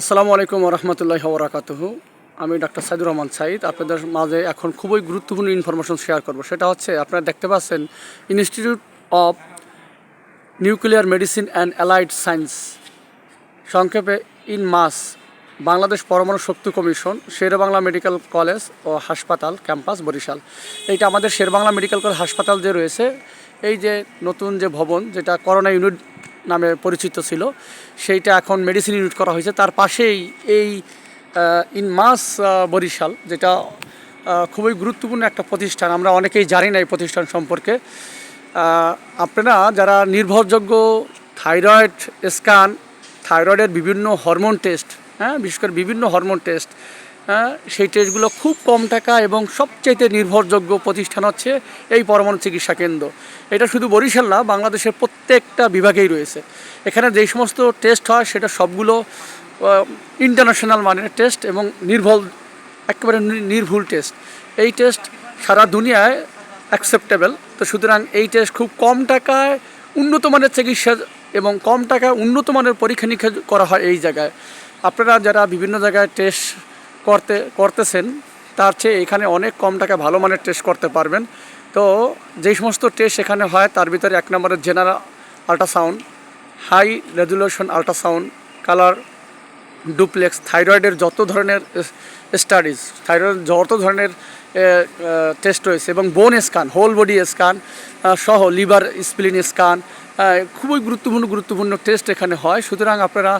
আসসালামু আলাইকুম রহমতুল্লাহ বরাকাতুহু আমি ডাক্তার সাইদুর রহমান সাইদ। আপনাদের মাঝে এখন খুবই গুরুত্বপূর্ণ ইনফরমেশন শেয়ার করব। সেটা হচ্ছে, আপনারা দেখতে পাচ্ছেন institute of nuclear medicine and allied science সংক্ষেপে ইন মাস, বাংলাদেশ পরমাণু শক্তি কমিশন, শেরবাংলা মেডিকেল কলেজ ও হাসপাতাল ক্যাম্পাস, বরিশাল। এইটা আমাদের শেরবাংলা মেডিকেল কলেজ হাসপাতাল যে রয়েছে, এই যে নতুন যে ভবন, যেটা করোনা ইউনিট নামে পরিচিত ছিল। সেইটা এখন মেডিসিন ইউনিট করা হয়েছে। তার পাশেই এই ইন মাস বরিশাল, যেটা খুবই গুরুত্বপূর্ণ একটা প্রতিষ্ঠান। আমরা অনেকেই জানি না এই প্রতিষ্ঠান সম্পর্কে। আপনারা যারা নির্ভরযোগ্য থাইরয়েড স্ক্যান, থাইরয়েডের বিভিন্ন হরমোন টেস্ট হ্যাঁ বিশেষ করে বিভিন্ন হরমোন টেস্ট সেই টেস্টগুলো খুব কম টাকা এবং সবচেয়ে নির্ভরযোগ্য প্রতিষ্ঠান হচ্ছে এই পরমাণু চিকিৎসা কেন্দ্র। এটা শুধু বরিশাল না, বাংলাদেশের প্রত্যেকটা বিভাগেই রয়েছে। এখানে যেই সমস্ত টেস্ট হয়, সেটা সবগুলো ইন্টারন্যাশনাল মানের টেস্ট এবং নির্ভুল, একেবারে নির্ভুল টেস্ট এই টেস্ট সারা দুনিয়ায় অ্যাকসেপ্টেবল তো সুতরাং এই টেস্ট খুব কম টাকায় উন্নত মানের চিকিৎসা এবং কম টাকায় উন্নত মানের পরীক্ষা নিরীক্ষা করা হয় এই জায়গায়। আপনারা যারা বিভিন্ন জায়গায় টেস্ট করতে, করতেছেন, তার চেয়ে এখানে অনেক কম টাকা ভালো মানের টেস্ট করতে পারবেন। তো যেই সমস্ত টেস্ট এখানে হয়, তার ভিতরে এক নম্বরের general ultrasound high resolution ultrasound colour duplex থাইরয়েডের যত ধরনের স্টাডিজ থাইরয়েড যত ধরনের টেস্ট রয়েছে এবং bone scan whole body scan সহ লিভার স্প্লিন স্ক্যান খুবই গুরুত্বপূর্ণ গুরুত্বপূর্ণ টেস্ট এখানে হয়। সুতরাং আপনারা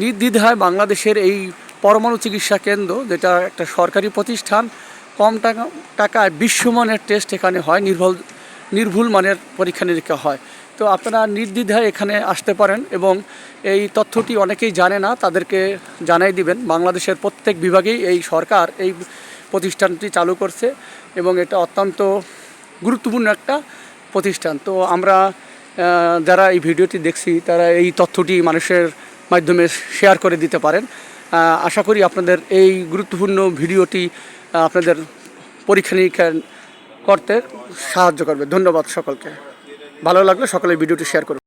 নির্দ্বিধায় বাংলাদেশের এই পরমাণু চিকিৎসা কেন্দ্র, যেটা একটা সরকারি প্রতিষ্ঠান, কম টাকা, টাকায় বিশ্বমানের টেস্ট এখানে হয়, নির্ভুল নির্ভুল মানের পরীক্ষা নিরীক্ষা হয়। তো আপনারা নির্দ্বিধায় এখানে আসতে পারেন এবং এই তথ্যটি অনেকেই জানে না, তাদেরকে জানাই দিবেন। বাংলাদেশের প্রত্যেক বিভাগেই এই সরকার এই প্রতিষ্ঠানটি চালু করছে এবং এটা অত্যন্ত গুরুত্বপূর্ণ একটা প্রতিষ্ঠান। তো আমরা যারা এই ভিডিওটি দেখছি, তারা এই তথ্যটি মানুষের মাধ্যমে শেয়ার করে দিতে পারেন। আশা করি আপনাদের এই গুরুত্বপূর্ণ ভিডিওটি আপনাদের পরীক্ষা নিরীক্ষা করতে সাহায্য করবে। ধন্যবাদ সকলকে। ভালো লাগলে সকলে ভিডিওটি শেয়ার করুন।